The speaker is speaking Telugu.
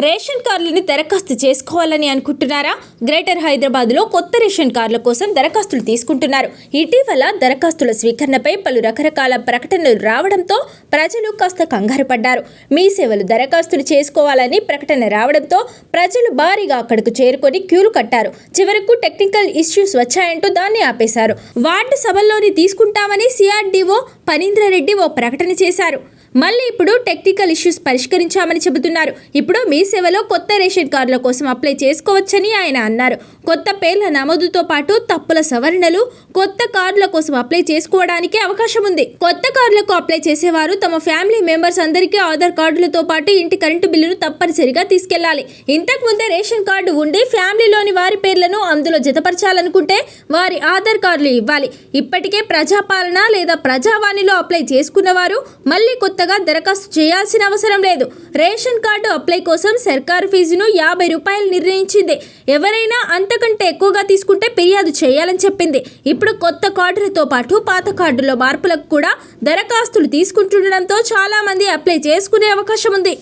రేషన్ కార్డులని దరఖాస్తు చేసుకోవాలని అనుకుంటున్నారా? గ్రేటర్ హైదరాబాద్లో కొత్త రేషన్ కార్డుల కోసం దరఖాస్తులు తీసుకుంటున్నారు. ఇటీవల దరఖాస్తుల స్వీకరణపై పలు రకరకాల ప్రకటనలు రావడంతో ప్రజలు కాస్త కంగారు పడ్డారు. మీ సేవలు దరఖాస్తులు చేసుకోవాలని ప్రకటన రావడంతో ప్రజలు భారీగా అక్కడకు చేరుకొని క్యూలు కట్టారు. చివరకు టెక్నికల్ ఇష్యూస్ వచ్చాయంటూ దాన్ని ఆపేశారు. వార్డు సభల్లోని తీసుకుంటామని సిఆర్డీఓ పనీంద్రారెడ్డి ఓ ప్రకటన చేశారు. మళ్ళీ ఇప్పుడు టెక్నికల్ ఇష్యూస్ పరిష్కరించామని చెబుతున్నారు. ఇప్పుడు మీ సేవలో కొత్త రేషన్ కార్డుల కోసం అప్లై చేసుకోవచ్చని ఆయన అన్నారు. కొత్త పేర్ల నమోదుతో పాటు తప్పుల సవరణలు కొత్త కార్డుల కోసం అప్లై చేసుకోవడానికి అవకాశం ఉంది. కొత్త కార్డులకు అప్లై చేసేవారు తమ ఫ్యామిలీ మెంబర్స్ అందరికీ ఆధార్ కార్డులతో పాటు ఇంటి కరెంటు బిల్లును తప్పనిసరిగా తీసుకెళ్ళాలి. ఇంతకు ముందే రేషన్ కార్డు ఉండి ఫ్యామిలీలోని వారి పేర్లను అందులో జతపరచాలనుకుంటే వారి ఆధార్ కార్డులు ఇవ్వాలి. ఇప్పటికే ప్రజాపాలన లేదా ప్రజావాణిలో అప్లై చేసుకున్న వారు మళ్ళీ కొత్తగా దరఖాస్తు చేయాల్సిన అవసరం లేదు. రేషన్ కార్డు అప్లై కోసం సర్కారు ఫీజును యాభై రూపాయలు నిర్ణయించింది. ఎవరైనా అంతకంటే ఎక్కువగా తీసుకుంటే ఫిర్యాదు చేయాలని చెప్పింది. ఇప్పుడు కొత్త కార్డులతో పాటు పాత కార్డులో మార్పులకు కూడా దరఖాస్తులు తీసుకుంటుండడంతో చాలా మంది అప్లై చేసుకునే అవకాశం ఉంది.